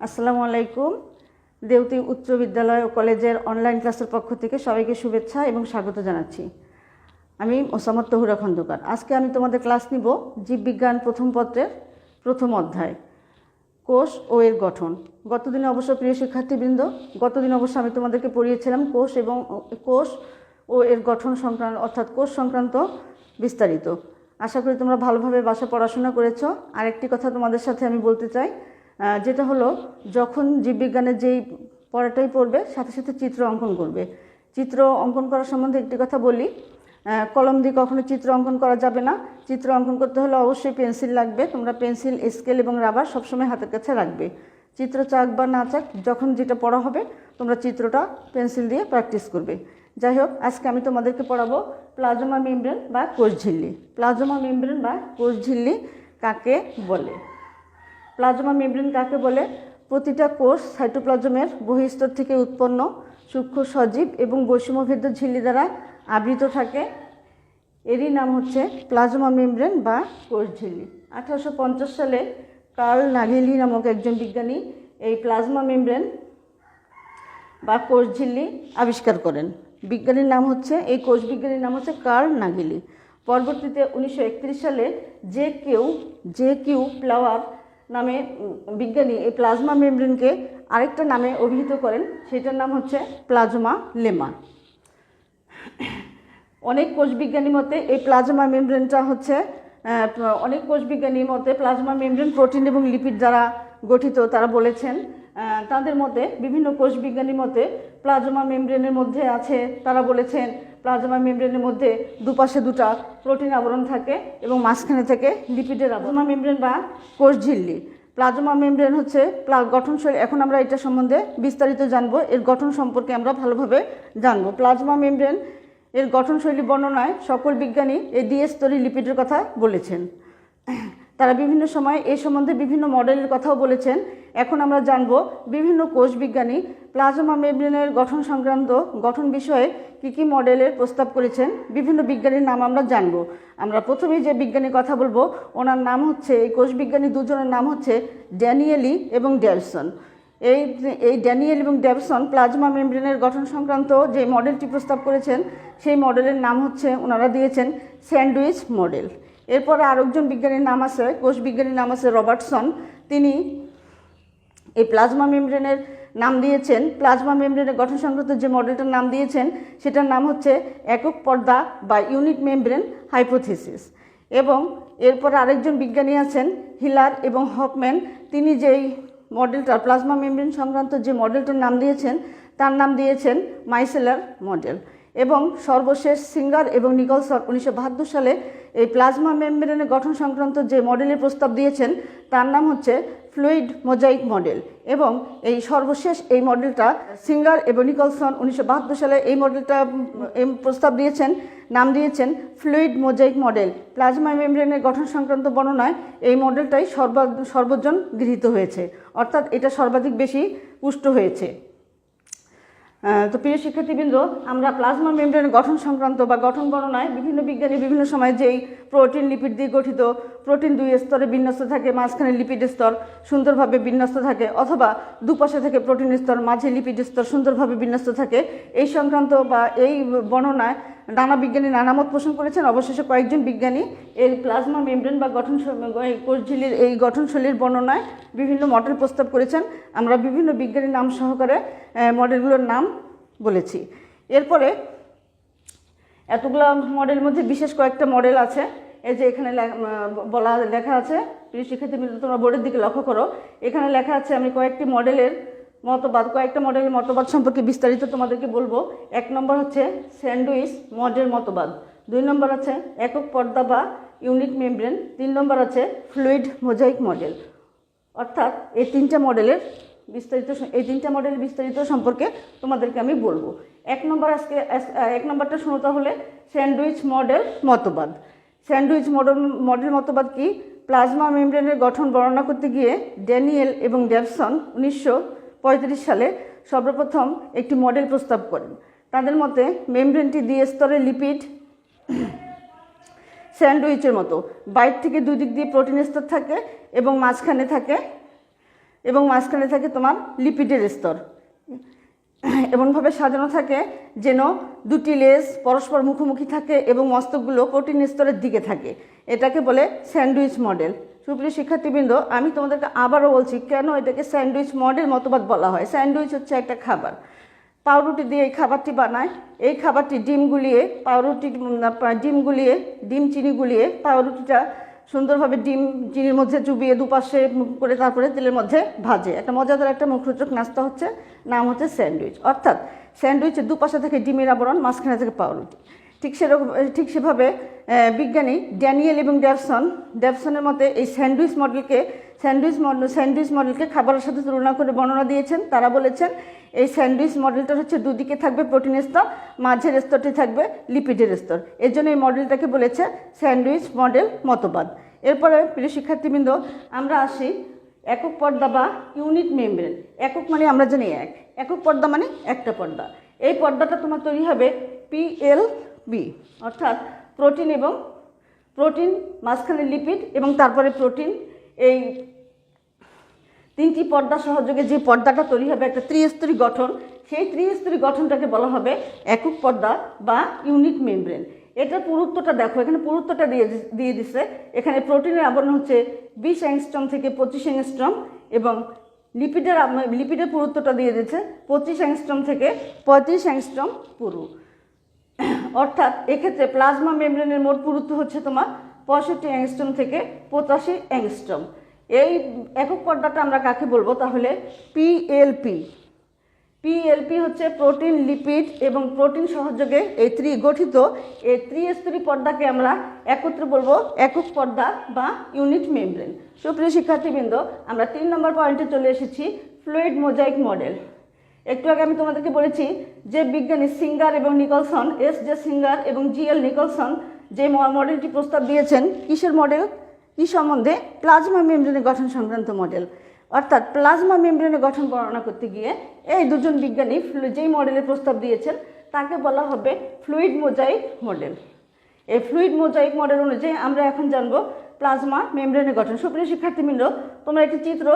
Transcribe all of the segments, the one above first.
আসসালামু আলাইকুম। দেউতি উচ্চ বিদ্যালয় ও কলেজের অনলাইন ক্লাসের পক্ষ থেকে সবাইকে শুভেচ্ছা এবং স্বাগত জানাচ্ছি। আমি ওসামত তহুরা খন্দকার। আজকে আমি তোমাদের ক্লাস নিব জীববিজ্ঞান প্রথম পত্রের প্রথম অধ্যায়, কোষ ও এর গঠন। গতদিন অবশ্য প্রিয় শিক্ষার্থীবৃন্দ, গতদিন অবশ্য আমি তোমাদেরকে পড়িয়েছিলাম কোষ এবং কোষ ও এর গঠন সংক্রান্ত, অর্থাৎ কোষ সংক্রান্ত বিস্তারিত। আশা করি তোমরা ভালোভাবে বাসা পড়াশোনা করেছ। আরেকটি কথা তোমাদের সাথে আমি বলতে চাই যেটা হলো যখন জীববিজ্ঞানের যেই পড়াটাই পড়বে, সাথে সাথে চিত্র অঙ্কন করবে। চিত্র অঙ্কন করার সম্বন্ধে একটি কথা বলি। কলম দিয়ে কখনো চিত্র অঙ্কন করা যাবে না। চিত্র অঙ্কন করতে হলে অবশ্যই পেন্সিল লাগবে। তোমরা পেন্সিল, স্কেল এবং রাবার সবসময় হাতের কাছে রাখবে। চিত্র চাক বা না চাক, যখন যেটা পড়া হবে, তোমরা চিত্রটা পেন্সিল দিয়ে প্র্যাকটিস করবে। যাই হোক, আজকে আমি তোমাদেরকে পড়াবো প্লাজমা মেমব্রেন বা কোষঝিল্লি প্লাজমা মেমব্রেন বা কোষঝিল্লি কাকে বলে? প্লাজমা মেমব্রেন কাকে বলে? প্রতিটা কোষ সাইটোপ্লাজমের বহিস্তর থেকে উৎপন্ন, সূক্ষ্ম, সজীব এবং বৈষম্যভেদ্য ঝিল্লি দ্বারা আবৃত থাকে। এরই নাম হচ্ছে প্লাজমা মেমব্রেন বা কোষ ঝিল্লি। আঠারোশো পঞ্চাশ সালে কার্ল নাগেলি নামক একজন বিজ্ঞানী এই প্লাজমা মেমব্রেন বা কোষ ঝিল্লি আবিষ্কার করেন। বিজ্ঞানীর নাম হচ্ছে, এই কোষ বিজ্ঞানীর নাম হচ্ছে কার্ল নাগেলি। পরবর্তীতে উনিশশো একত্রিশ সালে যে কেউ, যে কিউ ফ্লাওয়ার নামে বিজ্ঞানী এই প্লাজমা মেমব্রেনকে আরেকটা নামে অভিহিত করেন, সেটার নাম হচ্ছে প্লাজমা লেমা। অনেক কোষবিজ্ঞানী মতে এই প্লাজমা মেমব্রেনটা হচ্ছে অনেক কোষবিজ্ঞানী মতে প্লাজমা মেমব্রেন প্রোটিন এবং লিপিড দ্বারা গঠিত, তারা বলেছেন। তাদের মতে বিভিন্ন কোষবিজ্ঞানী মতে প্লাজমা মেমব্রেনের মধ্যে আছে, তারা বলেছেন প্লাজমা মেমব্রেনের মধ্যে দুপাশে দুটা প্রোটিন আবরণ থাকে এবং মাঝখানে থেকে লিপিডের আবরণ। মেমব্রেন বা কোষঝিল্লি প্লাজমা মেমব্রেন হচ্ছে প্লা- গঠনশৈলী। এখন আমরা এটা সম্বন্ধে বিস্তারিত জানব। এর গঠন সম্পর্কে আমরা ভালোভাবে জানব। প্লাজমা মেমব্রেন এর গঠনশৈলী বর্ণনায় সকল বিজ্ঞানী এই দ্বিস্তরী লিপিডের কথা বলেছেন। তারা বিভিন্ন সময় এই সম্বন্ধে বিভিন্ন মডেলের কথাও বলেছেন। এখন আমরা জানব বিভিন্ন কোষ বিজ্ঞানী প্লাজমা মেমব্রেনের গঠন সংক্রান্ত গঠন বিষয়ে কী কী মডেলের প্রস্তাব করেছেন, বিভিন্ন বিজ্ঞানীর নাম আমরা জানব। আমরা প্রথমেই যে বিজ্ঞানীর কথা বলব, ওনার নাম হচ্ছে, এই কোষ বিজ্ঞানী দুজনের নাম হচ্ছে ড্যানিয়েলি এবং ডেলসন এই এই ড্যানিয়েল এবং ডেভসন প্লাজমা মেমব্রেনের গঠন সংক্রান্ত যে মডেলটি প্রস্তাব করেছেন, সেই মডেলের নাম হচ্ছে, ওনারা দিয়েছেন, স্যান্ডউইচ মডেল। এরপরে আরেকজন বিজ্ঞানীর নাম আছে, কোষ বিজ্ঞানীর নাম আছে রবার্টসন। তিনি এই প্লাজমা মেমব্রেনের নাম দিয়েছেন। প্লাজমা মেমব্রেনের গঠন সংক্রান্ত যে মডেলটার নাম দিয়েছেন, সেটার নাম হচ্ছে একক পর্দা বা ইউনিট মেমব্রেন হাইপোথিসিস। এবং এরপর আরেকজন বিজ্ঞানী আছেন, হিলার এবং হফম্যান তিনি যেই মডেলটা, প্লাজমা মেমব্রেন সংক্রান্ত যে মডেলটার নাম দিয়েছেন, তার নাম দিয়েছেন মাইসেলার মডেল। এবং সর্বশেষ সিঙ্গার এবং নিকলসন উনিশশো বাহাত্তর সালে এই প্লাজমা মেমব্রেনের গঠন সংক্রান্ত যে মডেলের প্রস্তাব দিয়েছেন, তার নাম হচ্ছে ফ্লুইড মোজাইক মডেল এবং এই সর্বশেষ এই মডেলটা সিঙ্গার এবং নিকলসন উনিশশো বাহাত্তর সালে এই মডেলটা প্রস্তাব দিয়েছেন, নাম দিয়েছেন ফ্লুইড মোজাইক মডেল। প্লাজমা মেমব্রেনের গঠন সংক্রান্ত বর্ণনায় এই মডেলটাই সর্বা, সর্বজন গৃহীত হয়েছে। অর্থাৎ এটা সর্বাধিক বেশি পুষ্ট হয়েছে। তো প্রিয় শিক্ষার্থীবৃন্দ, আমরা প্লাজমা মেমব্রেনের গঠন সংক্রান্ত বা গঠন গণনায় বিভিন্ন বিজ্ঞানী বিভিন্ন সময় যেই প্রোটিন, লিপিড দিয়ে গঠিত, প্রোটিন দুই স্তরে বিন্যস্ত থাকে, মাঝখানে লিপিড স্তর সুন্দরভাবে বিন্যস্ত থাকে, অথবা দুপাশে থেকে প্রোটিন স্তর, মাঝে লিপিড স্তর সুন্দরভাবে বিন্যস্ত থাকে, এই সংক্রান্ত বা এই বর্ণনায় নানা বিজ্ঞানী নানা মত পোষণ করেছেন। অবশেষে কয়েকজন বিজ্ঞানী এই প্লাজমা মেমব্রেন বা গঠন এই কোষঝিল্লির এই গঠনশৈলীর বর্ণনায় বিভিন্ন মডেল প্রস্তাব করেছেন। আমরা বিভিন্ন বিজ্ঞানীর নাম সহকারে মডেলগুলোর নাম বলেছি। এরপরে এতগুলো মডেলের মধ্যে বিশেষ কয়েকটা মডেল আছে। এই যে এখানে বলা, লেখা আছে, প্রিয় শিক্ষার্থী তোমরা বোর্ডের দিকে লক্ষ্য করো। এখানে লেখা আছে, আমি কয়েকটি মডেলের মতবাদ, কয়েকটা মডেলের মতবাদ সম্পর্কে বিস্তারিত তোমাদেরকে বলব। এক নম্বর হচ্ছে স্যান্ডউইচ মডেল মতবাদ। দুই নম্বর আছে একক পর্দা বা ইউনিট মেমব্রেন। তিন নম্বর আছে ফ্লুইড মোজাইক মডেল। অর্থাৎ এই তিনটা মডেলের বিস্তারিত এই তিনটা মডেল বিস্তারিত সম্পর্কে তোমাদেরকে আমি বলব। এক নম্বর আজকে এক নম্বরটা শুনো তাহলে, স্যান্ডউইচ মডেল মতবাদ। স্যান্ডউইচ মডেল মডেল মতবাদ কি? প্লাজমা মেমব্রেনের গঠন বর্ণনা করতে গিয়ে ড্যানিয়েল এবং ডেভসন উনিশশো সালে সর্বপ্রথম একটি মডেল প্রস্তাব করেন। তাদের মতে মেমব্রেনটি দিয়ে স্তরে লিপিড স্যান্ডউইচের মতো। বাইর থেকে দুই দিক দিয়ে প্রোটিন স্তর থাকে এবং মাঝখানে থাকে, এবং মাঝখানে থাকে তোমার লিপিডের স্তর। এমনভাবে সাজানো থাকে যেন দুটি লেজ পরস্পর মুখোমুখি থাকে এবং মস্তকগুলো প্রোটিন স্তরের দিকে থাকে। এটাকে বলে স্যান্ডউইচ মডেল। সুপ্রিয় শিক্ষার্থীবৃন্দ, আমি তোমাদেরকে আবারও বলছি কেন এটাকে স্যান্ডউইচ মডেল মতবাদ বলা হয়? স্যান্ডউইচ হচ্ছে একটা খাবার। পাউরুটি দিয়ে এই খাবারটি বানায়। এই খাবারটি ডিম গুলিয়ে পাউরুটি ডিম গুলিয়ে, ডিম চিনি গুলিয়ে পাউরুটিটা সুন্দরভাবে ডিম চিনির মধ্যে চুবিয়ে দুপাশে করে তারপরে তেলের মধ্যে ভাজে। একটা মজাদার একটা মুখরোচক নাস্তা হচ্ছে, নাম হচ্ছে স্যান্ডউইচ। অর্থাৎ স্যান্ডউইচের দুপাশে থেকে ডিমের আবরণ, মাঝখানে থেকে পাউরুটি। ঠিক সেরকম ঠিক সেভাবে বিজ্ঞানী ড্যানিয়েল এবং ড্যাপসন ড্যাপসনের মতে এই স্যান্ডউইচ মডেলকে, স্যান্ডউইচ মডেল স্যান্ডউইচ মডেলকে খাবারের সাথে তুলনা করে বর্ণনা দিয়েছেন। তারা বলেছেন, এই স্যান্ডউইচ মডেলটা হচ্ছে দুদিকে থাকবে প্রোটিনের স্তর, মাঝের স্তরটি থাকবে লিপিডের স্তর। এর জন্য এই মডেলটাকে বলেছে স্যান্ডউইচ মডেল মতবাদ। এরপরে প্রিয় শিক্ষার্থীবৃন্দ, আমরা আসি একক পর্দা বা ইউনিট মেমব্রেন। একক মানে আমরা জানি এক। একক পর্দা মানে একটা পর্দা। এই পর্দাটা তোমার তৈরি হবে পিএল বি অর্থাৎ প্রোটিন এবং প্রোটিন মাঝখানে লিপিড এবং তারপরে প্রোটিন এই তিনটি পর্দা সহযোগে যে পর্দাটা তৈরি হবে, একটা ত্রিস্তরী গঠন, সেই ত্রিস্তরী গঠনটাকে বলা হবে একক পর্দা বা ইউনিট মেমব্রেন এটার পুরুত্বটা দেখো, এখানে পুরুত্বটা দিয়ে দিয়ে দিছে। এখানে প্রোটিনের আবরণ হচ্ছে বিশ অ্যাংস্ট্রম থেকে পঁচিশ অ্যাংস্ট্রম এবং লিপিডের লিপিডের পুরুত্বটা দিয়ে দিচ্ছে পঁচিশ অ্যাংস্ট্রম থেকে পঁয়ত্রিশ অ্যাংস্ট্রম পুরু। অর্থাৎ এক্ষেত্রে প্লাজমা মেমব্রেনের মোট পুরুত্ব হচ্ছে তোমার পঁয়ষট্টি অ্যাংস্ট্রম থেকে পঁচাশি অ্যাংস্ট্রম। এই একক পর্দাটা আমরা কাকে বলব? তাহলে পিএলপি পিএলপি হচ্ছে প্রোটিন লিপিড এবং প্রোটিন সহযোগে এই ত্রি গঠিত এই ত্রিস্তরী পর্দাকে আমরা একত্রে বলব একক পর্দা বা ইউনিট মেমব্রেন। সুপ্রিয় শিক্ষার্থীবৃন্দ, আমরা তিন নম্বর পয়েন্টে চলে এসেছি, ফ্লুইড মোজাইক মডেল। একটু আগে আমি তোমাদেরকে বলেছি যে বিজ্ঞানী সিঙ্গার এবং নিকলসন, এস জে সিঙ্গার এবং জি এল নিকলসন যে মডেলটি প্রস্তাব দিয়েছেন, কিসের মডেল? কি সম্বন্ধে? প্লাজমা মেমব্রেনের গঠন সংক্রান্ত মডেল। অর্থাৎ প্লাজমা মেমব্রেনের গঠন বর্ণনা করতে গিয়ে এই দুজন বিজ্ঞানী যেই মডেলের প্রস্তাব দিয়েছেন, তাকে বলা হবে ফ্লুইড মোজাইক মডেল। এই ফ্লুইড মোজাইক মডেল অনুযায়ী আমরা এখন জানব প্লাজমা মেমব্রেনের গঠন। সুপ্রিয় শিক্ষার্থীবৃন্দ, তোমরা একটি চিত্র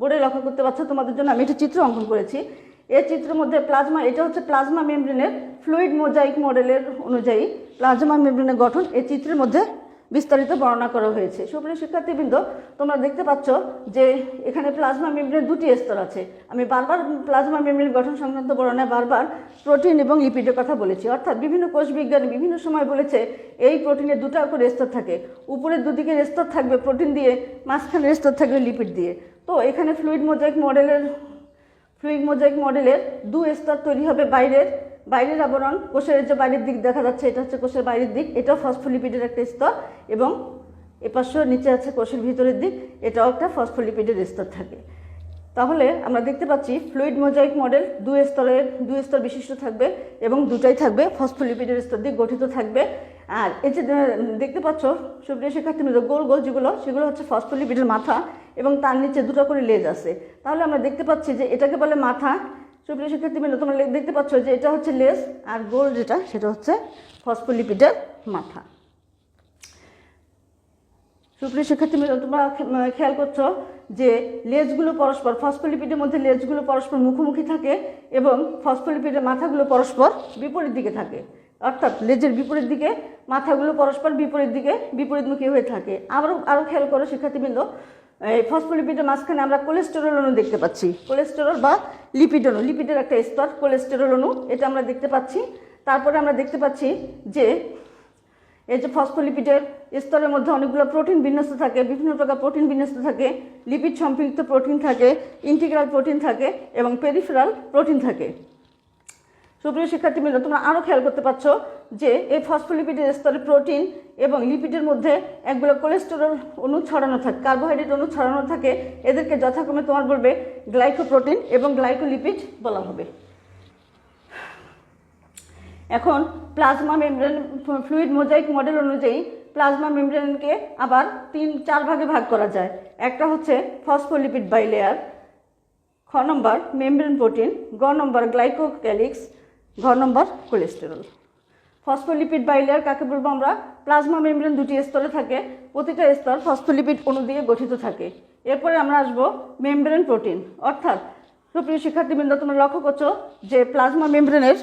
বোর্ডে লক্ষ্য করতে পারছ, তোমাদের জন্য আমি একটা চিত্র অঙ্কন করেছি। এই চিত্রের মধ্যে প্লাজমা, এটা হচ্ছে প্লাজমা মেমব্রেনের ফ্লুইড মোজাইক মডেলের অনুযায়ী প্লাজমা মেমব্রেনের গঠন। এই চিত্রের মধ্যে বিস্তারিত বর্ণনা করা হয়েছে। সুপ্রিয় শিক্ষার্থীবৃন্দ, তোমরা দেখতে পাচ্ছ যে এখানে প্লাজমা মেমব্রেনের দুটি স্তর আছে। আমি বারবার প্লাজমা মেমব্রেন গঠন সংক্রান্ত বর্ণনায় বারবার প্রোটিন এবং লিপিডের কথা বলেছি। অর্থাৎ বিভিন্ন কোষ বিজ্ঞানী বিভিন্ন সময় বলেছে, এই প্রোটিনের দুটা করে স্তর থাকে। উপরের দুদিকের স্তর থাকবে প্রোটিন দিয়ে, মাঝখানের স্তর থাকবে লিপিড দিয়ে। তো এখানে ফ্লুইড মোজাইক মডেলের, ফ্লুইড মোজাইক মডেলের দু স্তর তৈরি হবে বাইরের। বাইরের আবরণ, কোষের যে বাইরের দিক দেখা যাচ্ছে, এটা হচ্ছে কোষের বাইরের দিক, এটাও ফসফোলিপিডের একটা স্তর এবং এপাশেও নিচে আছে কোষের ভিতরের দিক, এটাও একটা ফসফোলিপিডের স্তর থাকে। তাহলে আমরা দেখতে পাচ্ছি ফ্লুইড মোজাইক মডেল দুই স্তরের দুই স্তর বিশিষ্ট থাকবে এবং দুটাই থাকবে, ফসফোলিপিডের স্তর দিয়ে গঠিত থাকবে। আর এই যে দেখতে পাচ্ছ সুপ্রিয় শিক্ষার্থী গোল গোল যেগুলো, সেগুলো হচ্ছে ফসফোলিপিডের মাথা এবং তার নিচে দুটো করে লেজ আছে। তাহলে আমরা দেখতে পাচ্ছি যে এটাকে বলে মাথা সুপ্রিয় শিক্ষার্থীবৃন্দ, তোমরা দেখতে পাচ্ছ যে এটা হচ্ছে লেজ আর গোল যেটা, সেটা হচ্ছে ফসফোলিপিডের মাথা। সুপ্রিয় শিক্ষার্থীবৃন্দ, তোমরা খেয়াল করছ যে লেজগুলো পরস্পর, ফসফোলিপিডের মধ্যে লেজগুলো পরস্পর মুখোমুখি থাকে এবং ফসফোলিপিডের মাথাগুলো পরস্পর বিপরীত দিকে থাকে। অর্থাৎ লেজের বিপরীত দিকে, মাথাগুলো পরস্পর বিপরীত দিকে বিপরীতমুখী হয়ে থাকে। আবারও আরও খেয়াল করো শিক্ষার্থীবৃন্দ এই ফসফোলিপিডের মাঝখানে আমরা কোলেস্টেরল অণু দেখতে পাচ্ছি। কোলেস্টেরল বা লিপিড অণু লিপিডের একটা স্তর কোলেস্টেরল অণু, এটা আমরা দেখতে পাচ্ছি। তারপরে আমরা দেখতে পাচ্ছি যে এই যে ফসফোলিপিডের স্তরের মধ্যে অনেকগুলো প্রোটিন বিন্যস্ত থাকে, বিভিন্ন প্রকার প্রোটিন বিন্যস্ত থাকে লিপিড সম্পৃক্ত প্রোটিন থাকে ইন্টিগ্রাল প্রোটিন থাকে এবং পেরিফেরাল প্রোটিন থাকে। সুপ্রিয় শিক্ষার্থী শিক্ষার্থীবৃন্দ, তোমরা আরও খেয়াল করতে পারছ যে এই ফসফোলিপিডের স্তরে প্রোটিন এবং লিপিডের মধ্যে একগুলো কোলেস্টেরল অণু ছড়ানো থাকে কার্বোহাইড্রেট অণু ছড়ানো থাকে। এদেরকে যথাক্রমে তোমার বলবে গ্লাইকোপ্রোটিন এবং গ্লাইকোলিপিড বলা হবে। এখন plasma membrane fluid mosaic model অনুযায়ী প্লাজমা মেমব্রেনকে আবার তিন, চার ভাগে ভাগ করা যায়। একটা হচ্ছে ফসফোলিপিড বাই লেয়ার খ নম্বর মেমব্রেন প্রোটিন গ নম্বর গ্লাইকোক্যালিক্স ঘ নম্বর কোলেস্টেরল ফসফোলিপিড বাইলেয়ার কাকে বলব আমরা? প্লাজমা মেমব্রেন দুটি স্তরে থাকে। প্রতিটা স্তর ফসফোলিপিড অণু দিয়ে গঠিত থাকে। এরপরে আমরা আসব মেমব্রেন প্রোটিন অর্থাৎ, সুপ্রিয় শিক্ষার্থীবৃন্দ, তোমরা লক্ষ্য করছ যে প্লাজমা মেমব্রেনের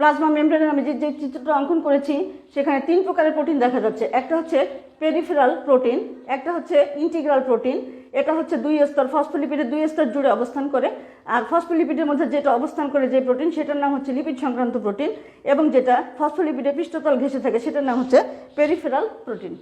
প্লাজমা মেমব্রেনের আমি যে যে চিত্রটা অঙ্কন করেছি, সেখানে তিন প্রকারের প্রোটিন দেখা যাচ্ছে। একটা হচ্ছে পেরিফেরাল প্রোটিন একটা হচ্ছে ইন্টিগ্রাল প্রোটিন এটা হচ্ছে দুই স্তর ফসফোলিপিডের দুই স্তর জুড়ে অবস্থান করে। আর ফসফোলিপিডের মধ্যে যেটা অবস্থান করে যে প্রোটিন, সেটার নাম হচ্ছে লিপিড সংক্রান্ত প্রোটিন এবং যেটা ফসফোলিপিডের পৃষ্ঠতল ঘেঁষে থাকে, সেটার নাম হচ্ছে পেরিফেরাল প্রোটিন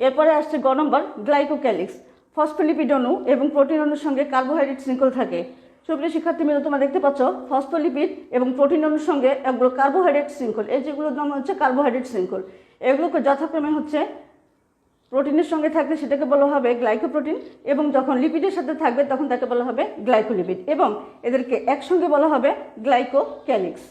এরপরে আসছে গ নম্বর গ্লাইকোক্যালিক্স ফসফোলিপিড অণু এবং প্রোটিন অণুর সঙ্গে কার্বোহাইড্রেট শৃঙ্খল থাকে। সুপ্রিয় শিক্ষার্থী মেয়ে তোমরা দেখতে পাচ্ছ, ফসফোলিপিড এবং প্রোটিন অণুর সঙ্গে এগুলো কার্বোহাইড্রেট শৃঙ্খল। এই যেগুলোর নাম হচ্ছে কার্বোহাইড্রেট শৃঙ্খল। এগুলোকে যথাক্রমে হচ্ছে প্রোটিনের সঙ্গে থাকলে সেটাকে বলা হবে গ্লাইকোপ্রোটিন এবং যখন লিপিডের সাথে থাকবে তখন তাকে বলা হবে গ্লাইকোলিপিড এবং এদেরকে একসঙ্গে বলা হবে গ্লাইকোক্যালিক্স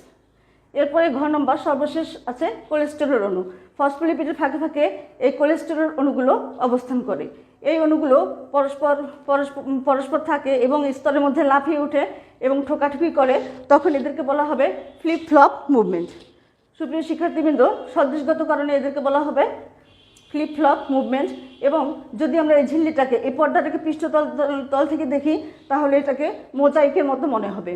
এরপরে ঘ নম্বর সর্বশেষ আছে কোলেস্টেরল অণু। ফসফোলিপিডের ফাঁকে ফাঁকে এই কোলেস্টেরল অণুগুলো অবস্থান করে। এই অণুগুলো পরস্পর পরস্পর পরস্পর থাকে এবং স্তরের মধ্যে লাফিয়ে ওঠে এবং ঠোকাঠুকি করে, তখন এদেরকে বলা হবে ফ্লিপ ফ্লপ মুভমেন্ট সুপ্রিয় শিক্ষার্থীবৃন্দ, সদৃশগত কারণে এদেরকে বলা হবে ফ্লিপ ফ্লপ মুভমেন্ট এবং যদি আমরা এই ঝিল্লিটাকে, এই পর্দাটাকে পৃষ্ঠতল তল থেকে দেখি, তাহলে এটাকে মোজাইকের মতো মনে হবে।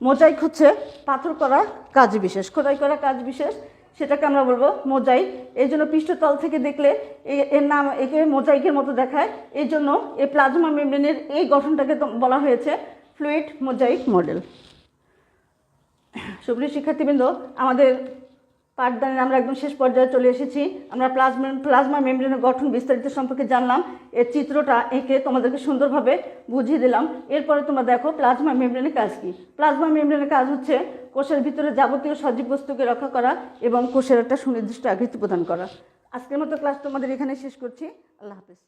মোজাইক হচ্ছে পাথর করা কাজ বিশেষ। খোদাই করা কাজ বিশেষ। সেটাকে আমরা বলব মোজাইক। এই জন্য পৃষ্ঠতল থেকে দেখলে এর নাম একে মোজাইকের মতো দেখায়। এই জন্য এই প্লাজমা মেমব্রেনের এই গঠনটাকে বলা হয়েছে ফ্লুইড মোজাইক মডেল। সুপ্রিয় শিক্ষার্থীবৃন্দ, আমাদের পাঠদানের আমরা একদম শেষ পর্যায়ে চলে এসেছি। আমরা প্লাজমা প্লাজমা মেমব্রেনের গঠন বিস্তারিত সম্পর্কে জানলাম। এর চিত্রটা এঁকে তোমাদেরকে সুন্দরভাবে বুঝিয়ে দিলাম। এরপরে তোমরা দেখো প্লাজমা মেমব্রেনের কাজ কী। প্লাজমা মেমব্রেনের কাজ হচ্ছে কোষের ভিতরে যাবতীয় সজীব বস্তুকে রক্ষা করা এবং কোষের একটা সুনির্দিষ্ট আকৃতি প্রদান করা। আজকের মতো ক্লাস তোমাদের এখানে শেষ করছি। আল্লাহ হাফিজ।